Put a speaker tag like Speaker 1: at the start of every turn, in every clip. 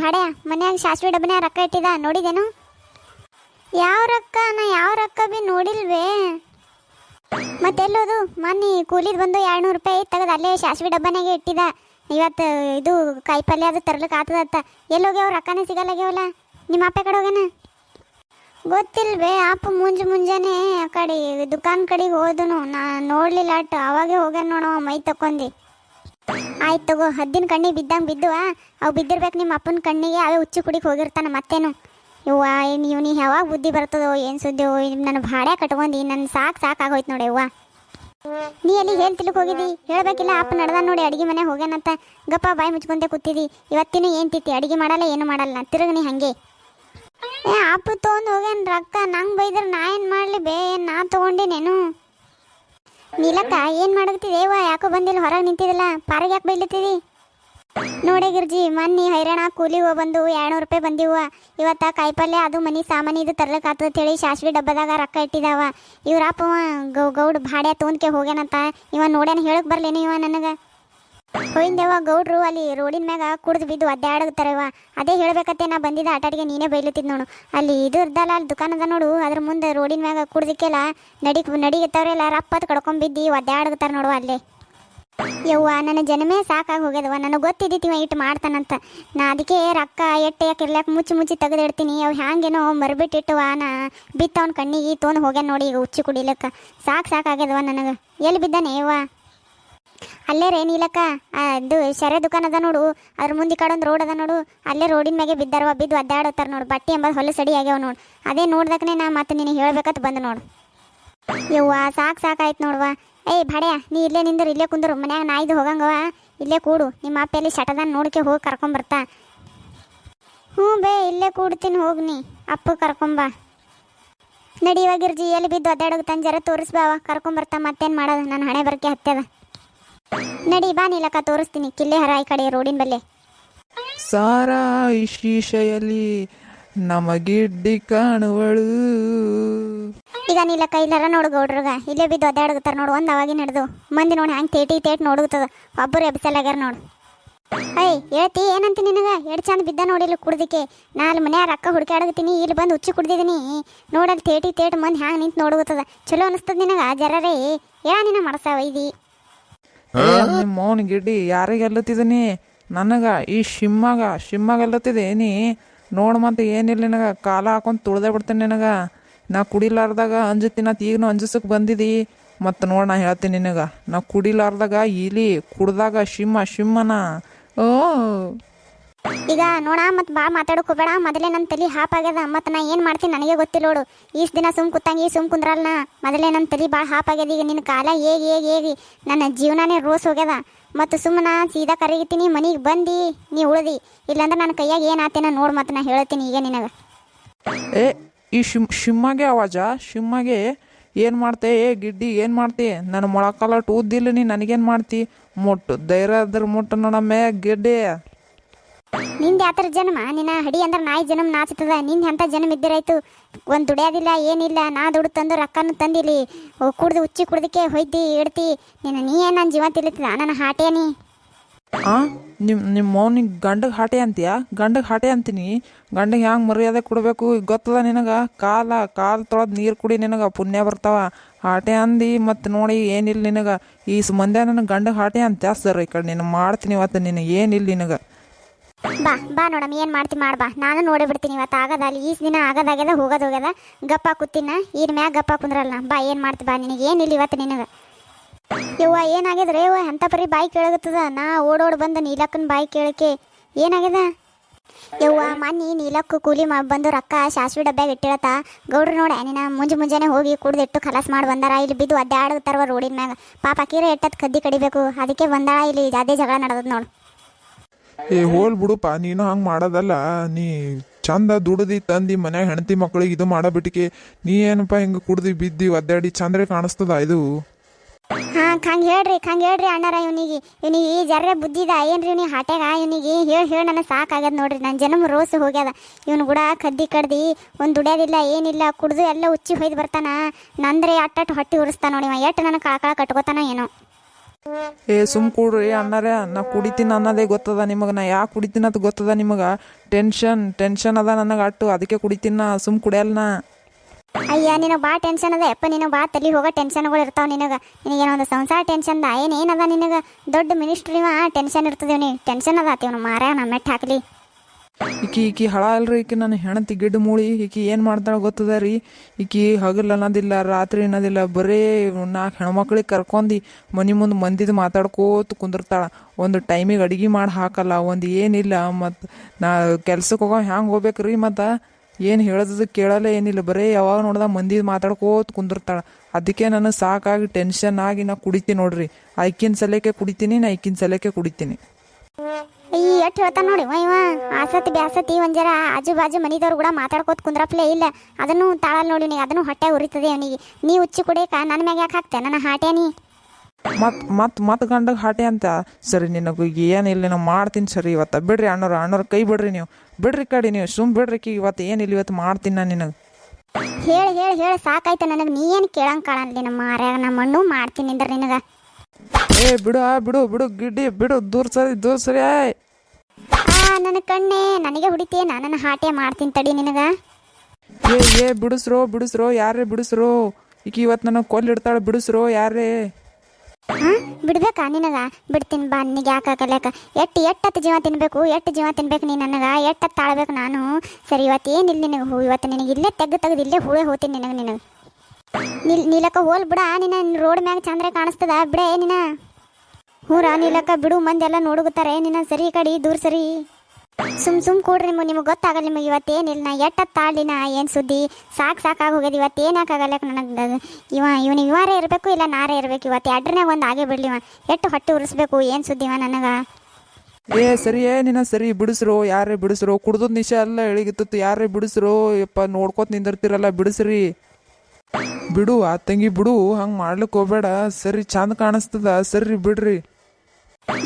Speaker 1: ಭಾಡ್ಯ, ಮನ್ಯಾಗ ಶಾಸ್ತ್ರಿ ಡಬ್ಬನ್ಯಾಗ ರೊಕ್ಕ ಇಟ್ಟಿದ ನೋಡಿದೇನು? ಯಾವ ರೊಕ್ಕ ನಾ ಯಾವ ರೊಕ್ಕ ಬಿ ನೋಡಿಲ್ವೇ? ಮತ್ತೆಲ್ಲೋದು, ಮೊನ್ನೆ ಕೂಲಿದ್ ಬಂದು ಎರಡ್ನೂರು ರೂಪಾಯಿ ತೆಗೆದು ಅಲ್ಲೇ ಶಾಸ್ವಿ ಡಬ್ಬನಾಗೆ ಇಟ್ಟಿದ ಇವತ್ತು ಇದು ಕಾಯಿಪಲ್ಯ ಅದು ತರ್ಲಿಕ್ಕೆ ಆತದತ್ತ. ಎಲ್ಲೋಗ್ಯಾವ ರೊಕ್ಕನೇ ಸಿಗಲ್ಲಾಗ್ಯಾವಲ್ಲ ನಿಮ್ಮ ಅಪ್ಪ ಕಡೆ ಹೋಗ್ಯಾನ? ಗೊತ್ತಿಲ್ವೇ, ಅಪ್ಪ ಮುಂಜೆ ಮುಂಜಾನೆ ಆ ಕಡೆ ದುಕಾನ್ ಕಡೆಗೆ ಹೋದನು. ನಾ ನೋಡ್ಲಿಲ್ಲ, ಅಟ್ ಅವಾಗೆ ಹೋಗ್ಯಾನ ನೋಡೋ ಮೈ ತಕೊಂಡಿ ಆಯ್ತು ತಗೋ, ಹದ್ದಿನ ಕಣ್ಣಿಗೆ ಬಿದ್ದಂಗೆ ಬಿದ್ದು ಅವು ಬಿದ್ದಿರ್ಬೇಕು ನಿಮ್ಮ ಅಪ್ಪನ ಕಣ್ಣಿಗೆ ಅವೇ ಹುಚ್ಚು ಕುಡಿಗೆ ಹೋಗಿರ್ತಾನೆ ಮತ್ತೇನು? ಇವ್ವ ಏನು ಇವ್ನಿ ಯಾವಾಗ ಬುದ್ಧಿ ಬರ್ತದೋ, ಏನು ಸುದ್ದಿ ನನ್ನ ಭಾಡೆ ಕಟ್ಕೊಂಡಿ ನನ್ನ ಸಾಕು ಸಾಕಾಗೋಯ್ತು ನೋಡಿ ಅವ್ವ ನೀ ಎಲ್ಲಿ ತಿಳ್ಕೊ ಹೋಗಿದ್ದಿ? ಹೇಳಬೇಕಿಲ್ಲ, ಅಪ್ಪ ನಡ್ದ ನೋಡಿ, ಅಡುಗೆ ಮನೆ ಹೋಗ್ಯಾನಂತ. ಗಪ್ಪ, ಬಾಯಿ ಮುಚ್ಕೊಂತೆ ಕೂತಿದ್ದಿ. ಇವತ್ತಿನ ಏನು ತಿತ್ತಿ, ಅಡುಗೆ ಮಾಡಲ್ಲ, ಏನು ಮಾಡಲ್ಲ, ತಿರುಗನಿ ಹಂಗೆ. ಏ, ಅಪ್ಪ ತೊಗೊಂಡು ಹೋಗ್ಯಾನ ರೊಕ್ಕ, ನಂಗೆ ಬೈದ್ರೆ ನಾ ಏನು ಮಾಡಲಿ, ಬೇ ನಾ ತೊಗೊಂಡಿನೇನು? ನೀಲಕ್ಕ, ಏನು ಮಾಡಕ್ತಿದೇವ ಯಾಕೋ ಬಂದಿಲ್ಲ, ಹೊರಗೆ ನಿಂತಿದಿಲ್ಲ. ಪಾರಿಗೆ ಯಾಕೆ ಬೈಲತ್ತಿದಿ? ನೋಡಿ ಗಿರ್ಜಿ, ಮೊನ್ನೆ ಹೈರಾಣ ಕೂಲಿ ಹೋಗಿ ಬಂದು ಎರಡ್ನೂರು ರೂಪಾಯಿ ಬಂದಿವ ಇವತ್ತ ಕಾಯಿಪಲ್ಯ ಅದು ಮನಿ ಸಾಮಾನು ಇದು ತರ್ಲಕ್ಕೆ ಆತದ ಹೇಳಿ ಶಾಸ್ವಿ ಡಬ್ಬದಾಗ ರೊಕ್ಕ ಇಟ್ಟಿದಾವ. ಇವ್ರಪ್ಪ ಗೌ, ಗೌಡ್ ಭಾಡ್ಯ ತೊಗೊಂಡ್ಕೆ ಹೋಗ್ಯಾನಂತ ಇವ ನೋಡ್ಯಾನ, ಹೇಳಕ್ ಬರ್ಲೇನು ಇವ ನನಗೆ? ಹೋಯಿಂದೇವ ಗೌಡ್ರು ಅಲ್ಲಿ ರೋಡಿನ ಮ್ಯಾಗ ಕುಡ್ದು ಬಿದ್ದು ಒದ್ದಾಡಗ್ತಾರವ ಅದೇ ಹೇಳ್ಬೇಕತ್ತೆ, ನಾ ಬಂದಿದ್ದ ಆಟಾಡಿಗೆ ನೀನೇ ಬೈಲತ್ತಿದ್ ನೋಡು. ಅಲ್ಲಿ ಇದು ಇರ್ದಲ್ಲ, ಅಲ್ಲಿ ದುಕಾನದ ನೋಡು. ಅದ್ರ ಮುಂದೆ ರೋಡಿನ ಮ್ಯಾಗ ಕುಡ್ದಿಕ್ಕೆಲ್ಲ ನಡಿ ನಡಿಗತ್ತವ್ರೆಲ್ಲ ರಪ್ಪತ್ ಕಡ್ಕೊಂಬಿದ್ದು ಒದ್ದಾಡಗ್ತಾರ ನೋಡು ಅಲ್ಲೇ. ಯವ್ವ, ನನ್ನ ಜನಮೇ ಸಾಕಾಗಿ ಹೋಗ್ಯದವ ನನಗೆ ಗೊತ್ತಿದ್ದಿತ್ತಿವ ಇಟ್ಟು ಮಾಡ್ತಾನಂತ. ನಾ ಅದಕ್ಕೆ ರೊಕ್ಕ ಎಟ್ಟೆ ಯಾಕೆ ಇರ್ಲಾಕ ಮುಚ್ಚಿ ಮುಚ್ಚಿ ತೆಗೆದಿಡ್ತೀನಿ. ಅವು ಹ್ಯಾಂಗೇನೋ ಮರ್ಬಿಟ್ಟಿಟ್ಟವ ನಾ ಬಿತ್ತವನ ಕಣ್ಣಿಗೆ ತೋನ್ ಹೋಗ್ಯಾನ ನೋಡಿ ಈಗ ಉಚ್ಚಿ ಕುಡಿಲಕ್ಕ. ಸಾಕು ಸಾಕಾಗ್ಯದವ ನನಗೆ. ಎಲ್ಲಿ ಬಿದ್ದಾನೆ ಯವ್ವ? ಅಲ್ಲೇ ರೇ ನೀಲಕ್ಕ ಇದು ಶರೆ ದುಕಾನ್ ಅದ ನೋಡು ಅದ್ರ ಮುಂದೆ ಕಡೊಂದು ರೋಡ್ ಅದ ನೋಡು, ಅಲ್ಲೇ ರೋಡಿನ ಮ್ಯಾಗೆ ಬಿದ್ದಾರವ, ಬಿದ್ದು ಅದ್ದಾಡತ್ತಾರ ನೋಡು, ಬಟ್ಟೆ ಎಂಬ ಹೊಲ ಸಡಿ ಆಗ್ಯಾವ ನೋಡು. ಅದೇ ನೋಡ್ದಕ್ಕನೆ ನಾ ಮತ್ತೆ ನಿನಗೆ ಹೇಳ್ಬೇಕಂತ ಬಂದು ನೋಡು. ಯವ್ವ, ಸಾಕು ಸಾಕಾಯ್ತು ನೋಡುವ. ಏಯ್, ಭಡ್ಯಾ, ನೀ ಇಲ್ಲೇ ನಿಂದ್ರು, ಇಲ್ಲೇ ಕುಂದ್ರು, ಮನ್ಯಾಗ ಇದು ಹೋಗಂಗವ ಇಲ್ಲೇ ಕೂಡು, ನಿಮ್ಮ ಅಪ್ಪ ಎಲ್ಲಿ ಶಟದಾನ್ ನೋಡ್ಕೆ ಹೋಗಿ ಕರ್ಕೊಂಬರ್ತಾ ಹ್ಞೂ ಬೇ, ಇಲ್ಲೇ ಕೂಡ್ತೀನಿ, ಹೋಗಿ ನೀ, ಅಪ್ಪ ಕರ್ಕೊಂಬ ನಡಿವಾಗಿರ್ಜಿ ಎಲ್ಲಿ ಬಿದ್ದು ಒದ್ದಾಡೋದು ತಂಜಾರ ತೋರಿಸ್ಬಾವ ಕರ್ಕೊಂಬರ್ತಾ ಮತ್ತೇನು ಮಾಡೋದು ನನ್ನ ಹಣೆ ಬರಕೆ ಹತ್ಯದ ನಡಿ ಬಾ ನೀಲಕ್ಕ ತೋರಿಸ್ತೀನಿ. ಕಿಲ್ಲೆ ಹರ ಈ ಕಡೆ ರೋಡಿನ ಬಲ್ಲೆ.
Speaker 2: ಸಾರಾ ಶೀಶೆಯಲ್ಲಿ ನಮಗಿಡ್ಡಿ ಕಾಣುವಳು.
Speaker 1: ಈಗ ನೀಲಕ್ಕ ಇಲ್ಲರ ನೋಡು ಗೌಡ್ರಗ. ಇಲ್ಲೇ ಬಿದ್ದು ಒದ್ದಾಡಗತ್ತಾರ ನೋಡು ಒಂದು ಅವಾಗಿ ನಡೆದು ಮಂದಿ ನೋಡಿ ಹಂಗೆ ತೇಟಿ ತೇಟ್ ನೋಡುತ್ತದ. ಒಬ್ಬರು ಎಬ್ಸಲ್ಲಾಗ್ಯಾರ ನೋಡು. ಅಯ್ಯ ಹೇಳ್ತಿ ಏನಂತ ನಿನಗ? ಎರಡು ಚಂದ ಬಿದ್ದ ನೋಡಿಲ್ಲ ಕುಡ್ದಿಕ್ಕೆ. ನಾಲ್ ಮನೆ ಮನ್ಯಾಗ ರೊಕ್ಕ ಹುಡುಕಾಡಗತ್ತೀನಿ ಇಲ್ಲಿ ಬಂದು ಹುಚ್ಚಿ ಕುಡ್ದಿದ್ದೀನಿ ನೋಡಲ್ಲಿ ತೇಟಿ ತೇಟ್ ಮಂದಿ ಹ್ಯಾಂಗೆ ನಿಂತು ನೋಡುತ್ತದ. ಚಲೋ ಅನಿಸ್ತದ ನಿನಗ ಜರರೇ. ಯಾ ನಿನ ಮಾಡ್ಸಾವ
Speaker 2: ನಿಮ್ಮ ಮೌನ್ ಗಿಡ್ಡಿ ಯಾರಿಗೆ ಎಲ್ಲತ್ತಿದ್ದೀನಿ ನನಗ ಈ ಶಿಮ್ಮಗ ಶಿಮ್ಮಗ ಎಲ್ಲತ್ತಿದೆ ನೀ ನೋಡ್ ಮತ್ತೆ ಏನಿಲ್ಲ ನಿನಗ ಕಾಲ ಹಾಕೊಂಡು ತುಳ್ದೆ ಬಿಡ್ತೇನೆ ನಿನಗ. ನಾ ಕುಡಿಲಾರ್ದಾಗ ಅಂಜತಿನತ್ ಈಗನೂ ಅಂಜಸಕ್ಕೆ ಬಂದಿದಿ. ಮತ್ತು ನೋಡ್ ನಾ ಹೇಳ್ತೀನಿ ನಿನಗ ನಾ ಕುಡಿಲಾರ್ದಾಗ ಇಲಿ ಕುಡ್ದಾಗ ಶಿಮ್ಮ ಶಿಮ್ಮನ. ಓ
Speaker 1: ಈಗ ನೋಡ ಮತ್ತೆ ಭಾಳ ಮಾತಾಡೋಕೆ ಹೋಗಬೇಡ ಮೊದಲೇ ನನ್ನ ತಲೆ ಹಾಪ್ ಆಗ್ಯದ. ಮತ್ತು ನಾ ಏನು ಮಾಡ್ತೀನಿ ನನಗೆ ಗೊತ್ತಿಲ್ಲ ನೋಡು. ಈಸ್ ದಿನ ಸುಮ್ ಕೂತಂಗೆ ಸುಮ್ ಕುಂದ್ರಲ್ಲ ಮೊದಲೇ ನನ್ನ ತಲೆ ಭಾಳ ಆಗ್ಯದ. ಈಗ ನಿನ್ನ ಕಾಲ ಹೇಗೆ ಹೇಗೆ ಹೇಗೆ? ನನ್ನ ಜೀವನನೇ ರೋಸ್ ಹೋಗ್ಯದ. ಮತ್ತು ಸುಮ್ಮನ ಸೀದಾ ಕರಗಿತೀನಿ. ಮನೆಗೆ ಬಂದು, ನೀ ಉಳ್ದಿ. ಇಲ್ಲಾಂದ್ರೆ ನನ್ನ ಕೈಯಾಗ ಏನು ಆತೇನ ನೋಡು ಮತ್ತು ನಾ ಹೇಳ್ತೀನಿ ಈಗ ನಿನಗೆ.
Speaker 2: ಏ, ಈ ಶಿಮ್, ಶಿಮ್ಮಾಗೆ ಅವಾಜ ಶಿಮ್ಮಾಗೆ ಏನು ಮಾಡ್ತೆ? ಏ, ಗಿಡ್ಡಿ, ಏನು ಮಾಡ್ತಿ? ನನ್ನ ಮೊಳಕಾಲ ಟೂದಿಲ್ಲ ನೀ, ನನಗೇನು ಮಾಡ್ತಿ? ಮುಟ್ಟು ಧೈರ್ಯ ಅದ್ರ ಮುಟ್ಟು ನೋಡಮ್ಮೆ, ಗಿಡ್ಡಿ.
Speaker 1: ನಿಂದ ಯಾತರ ಜನ್ಮ? ನಿನ್ನ ಹಡಿ ಅಂದ್ರೆ ನಾಯಿ ಜನ್ಮ ನಾಚತದ ನಿನ್ ಎಂಥ ಜನ್ಮ ಇದ್ದಿರಾಯ್ತು? ಒಂದು ದುಡಿಯೋದಿಲ್ಲ, ಏನಿಲ್ಲ. ನಾ ದುಡ್ಡು ತಂದು ರೊಕ್ಕನೂ ತಂದಿಲ್ಲಿ ಕುಡ್ದು ಉಚ್ಚಿ ಕುಡ್ದಕ್ಕೆ ಹೊಯ್ದಿ, ಇಡ್ತಿ. ನಿನ್ನ ನೀ ಏನು ನನ್ನ ಜೀವ ತಿಳಿತದ ನನ್ನ ಹಾಟೇನಿ
Speaker 2: ಆ ನಿಮ್ಮ ನಿಮ್ಮ ಮೌನಿಗೆ ಗಂಡಗೆ ಹಾಟೆ ಅಂತೀಯ? ಗಂಡಗೆ ಹಾಟೆ ಅಂತೀನಿ. ಗಂಡಗೆ ಹ್ಯಾಂಗೆ ಮರ್ಯಾದೆ ಕೊಡಬೇಕು? ಗೊತ್ತದ ನಿನಗೆ? ಕಾಲ, ಕಾಲು ತೊಳೆದು ನೀರು ಕುಡಿ ನಿನಗೆ, ಪುಣ್ಯ ಬರ್ತಾವ. ಹಾಟೆ ಅಂದು, ಮತ್ತು ನೋಡಿ ಏನಿಲ್ಲ ನಿನಗೆ? ಈ ಮಂದ್ಯ ನನಗೆ ಗಂಡಗೆ ಹಾಟೆ ಅಂತ ಸರ್, ಈ ಕಡೆ ನೀನು ಮಾಡ್ತೀನಿ ಇವತ್ತು. ನಿನಗೆ ಏನಿಲ್ಲ ನಿನಗೆ?
Speaker 1: ಬಾ ಬಾ ನೋಡಮ್ಮ, ಏನು ಮಾಡ್ತಿ ಮಾಡ್ ಬಾ. ನಾನು ನೋಡಿ ಬಿಡ್ತೀನಿ ಇವತ್ತು ಆಗದ, ಅಲ್ಲಿ ಈಸ್ ದಿನ ಆಗದಾಗ್ಯದ ಹೋಗೋದು ಹೋಗ್ಯದ. ಗಪ್ಪ ಕೂತಿನ ಈರ್ ಮ್ಯಾಗ ಗಪ್ಪ ಕುಂದ್ರಲ್ಲ ಬಾ, ಏನು ಮಾಡ್ತಿ ಬಾ, ನಿನಗೆ ಏನಿಲ್ಲ ಇವತ್ತು ನಿನಗೆ. ಯವ್ವ ಏನಾಗ್ಯದ್ರಿ ಯವ್ವ? ಅಂತ ಪರಿ ಬಾಯಿ ಕೇಳಗತ್ತದ ನಾ ಓಡೋಡ್ ಬಂದ ನೀಲಕ್ಕನ ಬಾಯಿ ಕೇಳಕ್ಕೆ. ಏನಾಗ್ಯದ ಯವ್ವ, ಮನ್ನಿ ನೀಲಕ್ಕು ಕೂಲಿ ಮಾ ಬಂದು ರೊಕ್ಕ ಸಾಸ್ವಿ ಡಬ್ಬ್ಯಾಗ ಇಟ್ಟಿರತ್ತ. ಗೌಡ್ರು ನೋಡ, ನಿನ್ನ ಮುಂಜೆ ಮುಂಜಾನೆ ಹೋಗಿ ಕುಡ್ದಿಟ್ಟು ಖಲಾಸ್ ಮಾಡಿ ಬಂದಾರ. ಇಲ್ಲಿ ಬಿದ್ದು ಅಡ್ಡಾಡತಾರವ ರೋಡಿನ ಮ್ಯಾಗ. ಪಾಪ ಕೀರೆ ಎಟ್ಟತ್ ಕದ್ದಿ ಕಡಿಬೇಕು. ಅದಕ್ಕೆ ಬಂದಾಳ, ಇಲ್ಲಿ ಅದೇ ಜಗಳ ನಡೆದದ ನೋಡು.
Speaker 3: ಏ, ಹೋಲ್ ಬಿಡುಪ್ಪ ನೀನು ಹಂಗೆ ಮಾಡೋದಲ್ಲ. ನೀ ಚಂದ ದುಡ್ದಿ ತಂದಿ ಮನ್ಯಾಗ ಹೆಂಡತಿ ಮಕ್ಳಿಗೆ ಇದು ಮಾಡಬಿಟ್ಟಿಕೆ. ನೀ ಏನಪ್ಪ ಹಿಂಗ ಕುಡ್ದಿ ಬಿದ್ದಿ ಒದ್ದಾಡಿ ಚಂದ್ರೆ ಕಾಣಿಸ್ತದ ಇದು?
Speaker 1: ಹಾ ಹಂಗೆ ಹೇಳ್ರಿ ಹಂಗೆ ಹೇಳ್ರಿ ಅಣ್ಣಾರ ಇವನಿಗೆ. ಇವನಿಗೆ ಜರ್ರೆ ಬುದ್ಧಿದ ಏನ್ರಿ ಇವನಿಗೆ? ಹಾಟ್ಯಾಗ ಇವನಿಗೆ. ಹೇಳಿ ಹೇಳಿ ನನಗೆ ಸಾಕಾಗ್ಯದ ನೋಡ್ರಿ. ನನ್ನ ಜನ್ಮ ರೋಸ್ ಹೋಗ್ಯದ. ಇವನು ಕೂಡ ಕದ್ದಿ ಕಡ್ದಿ, ಒಂದು ದುಡಿಯೋದಿಲ್ಲ, ಏನಿಲ್ಲ, ಕುಡ್ದು ಎಲ್ಲ ಉಚ್ಚಿ ಹೊಯ್ದು ಬರ್ತಾನ. ನಂದ್ರೆ ಅಟ್ಟಟ್ಟು ಹೊಟ್ಟಿ ಉರಿಸ್ತಾನ ನೋಡಿ ಇವ. ಎಷ್ಟು ನನಗೆ ಕಟ್ಕೋತಾನ ಏನೋ.
Speaker 2: ಏ ಸುಮ್ ಕೂಡ್ರಿ ಅಣ್ಣಾರ, ನಾ ಕುಡಿತೀನಿ ಅನ್ನೋದೇ ಗೊತ್ತದ ನಿಮಗೆ. ನಾ ಯಾಕೆ ಕುಡಿತೀನಿ ಅಂತ ಗೊತ್ತದ ನಿಮಗೆ? ಟೆನ್ಷನ್ ಟೆನ್ಷನ್ ಅದ ನನಗೆ ಅಟ್ಟು. ಅದಕ್ಕೆ ಕುಡಿತೀನಿ ನಾ, ಸುಮ್ ಕುಡಿಯಲ್ಲ ನಾ.
Speaker 1: ಅಯ್ಯ, ನಿನಗೆ ಭಾಳ ಟೆನ್ಷನ್ ಅದ. ಯಪ್ಪ, ನಿನಗೆ ಭಾಳ ತಲೆ ಹೋಗೋ ಟೆನ್ಷನ್ಗಳು ಇರ್ತಾವ ನಿನಗೆ. ನಿನಗೇನೋ ಒಂದು ಸಂಸಾರ ಟೆನ್ಷನ್ ದ. ಏನು ಏನದ ನಿನಗೆ? ದೊಡ್ಡ ಮಿನಿಸ್ಟ್ರಿವ ಟೆನ್ಷನ್ ಇರ್ತದೆ ನೀ. ಟೆನ್ಷನ್ ಅದ ಆತಿವ್ನು ಮಾರ ನಮ್ಮ ಹಾಕಲಿ ಹಾಕ್ಲಿ.
Speaker 2: ಈಕಿ ಈಕಿ ಹಳ ಅಲ್ರಿ, ಈಕಿ ನನ್ನ ಹೆಣತಿ ಗಿಡ್ಡ ಮೂಳಿ, ಈಕಿ ಏನು ಮಾಡ್ತಾಳೆ ಗೊತ್ತದ ರೀ. ಈಕಿ ಹಗಲ್ ಅನ್ನೋದಿಲ್ಲ, ರಾತ್ರಿ ಅನ್ನೋದಿಲ್ಲ, ಬರೀ ನಾಲ್ಕು ಹೆಣ್ಮಕ್ಳಿಗೆ ಕರ್ಕೊಂಡಿ ಮನೆ ಮುಂದೆ ಮಂದಿದ ಮಾತಾಡ್ಕೋತ ಕುಂದಿರ್ತಾಳೆ. ಒಂದು ಟೈಮಿಗೆ ಅಡಿಗೆ ಮಾಡಿ ಹಾಕಲ್ಲ, ಒಂದು ಏನಿಲ್ಲ ಮತ್ತು ನಾ ಕೆಲ್ಸಕ್ಕೆ ಹೋಗೋ ಹ್ಯಾಂಗೆ ಹೋಗ್ಬೇಕ್ರಿ ಮತ್ತು? ಏನು ಹೇಳೋದು ಕೇಳಲ್ಲ ಏನಿಲ್ಲ, ಬರೀ ಯಾವಾಗ ನೋಡ್ದ ಮಂದಿ ಮಾತಾಡ್ಕೋತ ಕುಂದಿರ್ತಾಳೆ. ಅದಕ್ಕೆ ನಾನು ಸಾಕಾಗಿ ಟೆನ್ಷನ್ ಆಗಿ ನಾ ಕುಡಿತೀನಿ ನೋಡ್ರಿ. ಐಕಿನ ಸಲಕ್ಕೆ ಕುಡಿತೀನಿ, ನಾ ಐಕಿನ ಸಲಕ್ಕೆ ಕುಡಿತೀನಿ.
Speaker 1: ಈ ಹೇಳ್ತಾನೆ ನೋಡಿ. ವೈವ ಆಸತಿ ಬ್ಯಾಸತಿ ಒಂಜರ ಜರ ಆಜು ಬಾಜು ಮನಿದವ್ರು ಕೂಡ ಮಾತಾಡ್ಕೋತ ಕುಂದ್ರಪ್ಲೇ ಇಲ್ಲ. ಅದನ್ನು ತಾಳಲ್ ನೋಡಿ ನೀ ಅದನ್ನು ಹೊಟ್ಟೆ ಉರಿತದೆ ಅವನಿಗೆ ನೀ ಉಚ್ಚಿ ಕುಡಿಯಕ ನನ್ನ ಮ್ಯಾಗ ಯಾಕೆ ಹಾಕ್ತೆ? ನನ್ನ ಹಾಟೆ ನೀ?
Speaker 2: ಮತ್ ಮತ್ ಮತ್ ಗಂಡಗೆ ಹಾಟೆ ಅಂತ? ಸರಿ ನಿನಗೆ ಏನಿಲ್ಲ ನಾ ಮಾಡ್ತೀನಿ ಸರಿ ಇವತ್ತು. ಬಿಡ್ರಿ ಅಣ್ಣವ್ರ ಅಣ್ಣವ್ರ ಕೈ ಬಿಡ್ರಿ ನೀವು. ಬಿಡ್ರಿ ಕಡಿ ನೀವು ಸುಮ್ ಬಿಡ್ರಿ ಕಿ ಇವತ್ತು ಏನಿಲ್ಲ ಇವತ್ತು ಮಾಡ್ತೀನಿ ನಾನು ನಿನಗೆ.
Speaker 1: ಹೇಳಿ ಹೇಳಿ ಹೇಳಿ ಸಾಕಾಯ್ತು ನನಗೆ. ನೀ ಏನು ಕೇಳಂಗ್ ಕಾಣಲ್ಲಿ ನಮ್ಮ ಮಾರ್ಯಾಗ? ನಮ್ಮ ಮಣ್ಣು ಮಾಡ್ತೀನಿ ಅಂದ್ರೆ ನಿನಗೆ.
Speaker 2: ಏ ಬಿಡು ಆ ಬಿಡು ಬಿಡು ಗಿಡ್ಡಿ ಬಿಡು ದೂರ ಸರಿ ದೂರ ಸರಿ ಆಯ್.
Speaker 1: ನನ್ನ ಕಣ್ಣೆ ನನಗೆ ಹುಡಿತೀಯ? ನನ್ನ ಹಾಟೆ ಮಾಡ್ತೀನಿ ತಡಿ ನಿನಗ.
Speaker 2: ಏ ಏ ಬಿಡಿಸ್ರೋ ಬಿಡಿಸ್ರೋ ಯಾರೇ ಬಿಡಿಸ್ರೋ? ಈಗ ಇವತ್ತು ನನಗೆ ಕೊಲ್ಲಿಡ್ತಾಳೆ ಬಿಡಿಸ್ರೋ ಯಾರೇ
Speaker 1: ಹಾ? ಬಿಡ್ಬೇಕಾ ನಿನಗ? ಬಿಡ್ತೀನಿ ಬಾ ನಿನಗೆ ಯಾಕೆ ಕಲಿಯಕ ಎಟ್ಟು ಎಟ್ಟತ್ತು ಜೀವ ತಿನ್ಬೇಕು? ಎಟ್ಟು ಜೀವ ತಿನ್ಬೇಕು ನೀ ನನಗೆ? ಎಟ್ಟತ್ತು ತಾಳ್ಬೇಕು ನಾನು? ಸರಿ ಇವತ್ತು ಏನಿಲ್ಲ ನಿನಗೆ ಹೂ ಇವತ್ತು ನಿನಗೆ ಇಲ್ಲೇ ತೆಗ್ದು ತೆಗ್ದು ಇಲ್ಲೇ ಹೂವೇ ಹೋಗ್ತೀನಿ ನಿನಗೆ ನಿನಗೆ. ನಿಲ್ ನೀಲಕ್ಕ ಹೋಲ್ ಬಿಡ ನಿನ್ನ ರೋಡ್ ಮ್ಯಾಗ ಚಂದ್ರೆ ಕಾಣಿಸ್ತದ ಬಿಡೇ ನಿನ ಹೂರ ನೀಲಕ್ಕ ಬಿಡು ಮಂದಿ ಎಲ್ಲ ನೋಡುಗುತ್ತಾರೆ ನಿನ್ನ ಸರಿ ಕಡೆ ದೂರ ಸರಿ. ಸುಮ್ ಸುಮ್ ಕೂಡ್ರಿ ನಿಮಗೆ ನಿಮಗೆ ಗೊತ್ತಾಗಲ್ಲ ನಿಮಗೆ ಇವತ್ತೇನಿಲ್ಲ. ನಾ ಎಟ್ಟ ತಾಳಿನ, ಏನು ಸುದ್ದಿ? ಸಾಕು ಸಾಕಾಗಿ ಹೋಗ್ಯದ. ಇವತ್ತು ಏನಾಕಾಗಲ್ಲ ನನಗೆ ಇವ ಇವನಿಗೆ ಇವಾರೇ ಇರಬೇಕು ಇಲ್ಲ ನಾರೇ ಇರಬೇಕು. ಇವತ್ತು ಎಡ್ರನೇ ಒಂದು ಆಗೇ ಬಿಡ್ಲಿ ಇವ. ಎಟ್ಟು ಹೊಟ್ಟೆ ಉರಿಸ್ಬೇಕು? ಏನು ಸುದ್ದಿ ಇವ ನನಗೆ?
Speaker 2: ಏ, ಸರಿ ನಿನ್ನ ಸರಿ ಬಿಡಿಸ್ರೋ. ಯಾರೇ ಬಿಡಿಸ್ರೋ? ಕುಡ್ದು ನಿಶ ಎಲ್ಲ ಎಳಿಗಿತ್ತು ಯಾರೇ ಬಿಡಿಸ್ರೋ? ಯಪ್ಪ, ನೋಡ್ಕೊತ ನಿಂದಿರ್ತಿರಲ್ಲ, ಬಿಡಿಸ್ರಿ. ಬಿಡು, ಆ ತಂಗಿ ಬಿಡು. ಹಂಗೆ ಮಾಡ್ಲಿಕ್ಕೆ ಹೋಗ್ಬೇಡ. ಸರಿ ಚಂದ ಕಾಣಿಸ್ತದ. ಸರಿ, ಬಿಡ್ರಿ.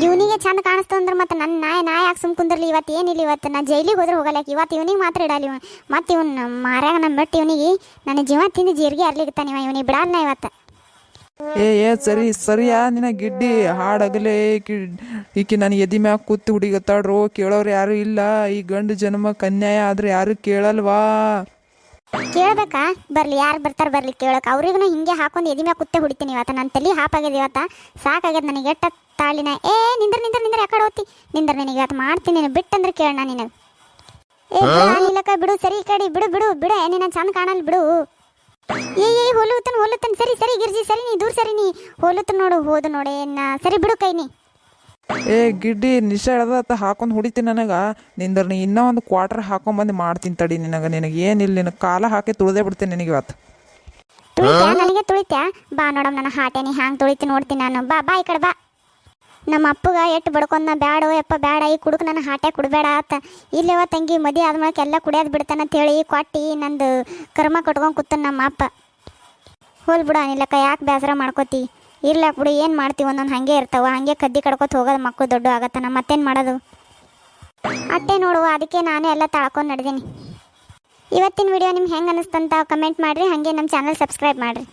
Speaker 1: ಇವನಿಗೆ ಚಂದ ಕಾಣಿಸ್ತು ಮತ್ತೆ ನನ್ನ ನಾಯ ನಾಯ ಯಾಕೆ ಸುಮ್ ಕುಂದಿರ್ಲಿ? ಇವತ್ತು ಏನಿಲ್ಲ ಇವತ್ತು ನಾ ಜೈಲಿಗೆ ಹೋದ್ರೆ ಹೋಗಲ್ಲ. ಇವತ್ತು ಇವನಿಗೆ ಮಾತ್ರ ಇಡಲ್ಲ ಇವ ಮತ್ತೆ ಇವನ್ ಮಾರ್ಯಾಗ ನಮ್ಮ ಬಿಟ್ಟು ಇವನಿಗೆ ನನ್ನ ಜೀವ ತಿಂದು ಜೀರಿಗೆ ಅರ್ಲಿಕತ್ತಾನ ಇವ. ಇವನಿಗೆ ಬಿಡಲ್ಲ ಇವತ್ತು
Speaker 2: ಏ ಏ, ಸರಿ, ಸರಿಯಾ? ನಿನ್ನ ಗಿಡ್ಡಿ ಹಾಡಾಗಲೇ ಈಕಿ ನಾನು ಎದಿ ಮ್ಯಾಗ ಕೂತು ಹುಡುಗತ್ತಾಡ್ರು ಕೇಳೋರು ಯಾರು ಇಲ್ಲ. ಈ ಗಂಡು ಜನ್ಮ ಕನ್ಯಾಯ ಆದ್ರೆ ಯಾರು ಕೇಳಲ್ವಾ?
Speaker 1: ಕೇಳ್ಬೇಕಾ? ಬರ್ಲಿ ಯಾರು ಬರ್ತಾರೆ ಬರ್ಲಿ ಕೇಳಕ್. ಅವ್ರಿಗೂ ಹಿಂಗೆ ಹಾಕೊಂಡು ಎದಿ ಮ್ಯಾಗ ಕುತ್ತೆ ಹುಡಿತೀನಿ ಇವತ್ತ. ನನ್ನ ತಲೆ ಹಾಪಾಗ್ಯದ ಇವತ್ತ. ಸಾಕಾಗ್ಯದ ನನಗೆ ಎಟ್ಟ ತಾಳಿನ. ಏ ನಿಂದ್ರ ನಿಂದ್ರ ನಿಂದ್ರ ಯಾಕಡೆ ಹೋಗ್ತಿ? ನಿಂದ್ರ ನಿನಗೆ ಇವತ್ತು ಮಾಡ್ತೀನಿ ನೀನು. ಬಿಟ್ಟಂದ್ರೆ ಕೇಳಣ ನಿನಗೆ. ಏ ಇಲ್ಲಕ್ಕ ಬಿಡು ಸರಿ ಕಡಿ ಬಿಡು ಬಿಡು ಬಿಡು. ನಿನ್ನ ಚಂದ ಕಾಣಲ್ ಬಿಡು. ಏ ಏ ಹೋಲುತ್ತನ್ ಹೋಲುತ್ತನ್ ಸರಿ ಸರಿ ಗಿರ್ಜಿ ಸರಿ ನೀ ದೂರ ಸರಿ ನೀ. ಹೋಲುತ್ತನ್ ನೋಡು ಹೋದು ನೋಡೆ ನಾ. ಸರಿ ಬಿಡು ಕೈ ನೀ.
Speaker 2: ಏ, ಗಿಡ್ಡಿ, ನಿಶ ಎಳ್ದತ್ತ ಹಾಕೊಂಡು ಹೊಡಿತೀನಿ ನನಗೆ. ನಿಂದ್ರ ಇನ್ನೂ ಒಂದು ಕ್ವಾರ್ಟರ್ ಹಾಕೊಂಬಂದು ಮಾಡ್ತೀನಿ ತಡಿ ನಿನಗ. ನಿನಗೆ ಏನಿಲ್ಲ, ನಿನಗೆ ಕಾಲ ಹಾಕಿ ತುಳ್ದೇ ಬಿಡ್ತೀನಿ ನಿನಗೆ ಇವತ್ತು.
Speaker 1: ನನಗೆ ತುಳಿತ್ಯಾ? ಬಾ ನೋಡಮ್, ನನ್ನ ಹಾಟೆ ನೀ ಹ್ಯಾಂಗೆ ತುಳಿತಿ ನೋಡ್ತೀನಿ ನಾನು. ಬಾ ಬಾ ಈ ಕಡೆ ಬಾ. ನಮ್ಮ ಅಪ್ಪಗ ಎಟ್ಟು ಬಡ್ಕೊಂಡ ಬ್ಯಾಡೋ ಯಪ್ಪ ಬ್ಯಾಡ, ಈ ಕುಡುಕ್ ನನ್ನ ಹಾಟೆ ಕುಡಬೇಡ ಆತ. ಇಲ್ಲವ ತಂಗಿ ಮದಿ ಆದ್ಮೇಲೆ ಎಲ್ಲ ಕುಡಿಯೋದು ಬಿಡ್ತಾನ ಹೇಳಿ, ಕೊಟ್ಟಿ ನಂದು ಕರ್ಮ ಕಟ್ಕೊಂಡು ಕೂತಾನೆ ನಮ್ಮ ಅಪ್ಪ. ಹೋಲ್ ಬಿಡ ಅನಿಲಕ್ಕ, ಯಾಕೆ ಬೇಸರ ಮಾಡ್ಕೋತಿ? ಇರ್ಲಾಕ್ ಬಿಡು ಏನು ಮಾಡ್ತೀವಿ ಒಂದೊಂದು ಹಾಗೆ ಇರ್ತಾವ, ಹಾಗೆ ಕದ್ದಿ ಕಡ್ಕೊತ ಹೋಗೋದು ಮಕ್ಕಳು ದೊಡ್ಡ ಆಗತ್ತಾನ, ಮತ್ತೇನು ಮಾಡೋದು? ಅಟ್ಟೆ ನೋಡುವ, ಅದಕ್ಕೆ ನಾನು ಎಲ್ಲ ತಾಳ್ಕೊಂಡು ನಡೆದೀನಿ. ಇವತ್ತಿನ ವಿಡಿಯೋ ನಿಮ್ಗೆ ಹೆಂಗೆ ಅನ್ನಿಸ್ತಂತ ಕಮೆಂಟ್ ಮಾಡಿರಿ, ಹಾಗೆ ನಮ್ಮ ಚಾನಲ್ ಸಬ್ಸ್ಕ್ರೈಬ್ ಮಾಡಿರಿ.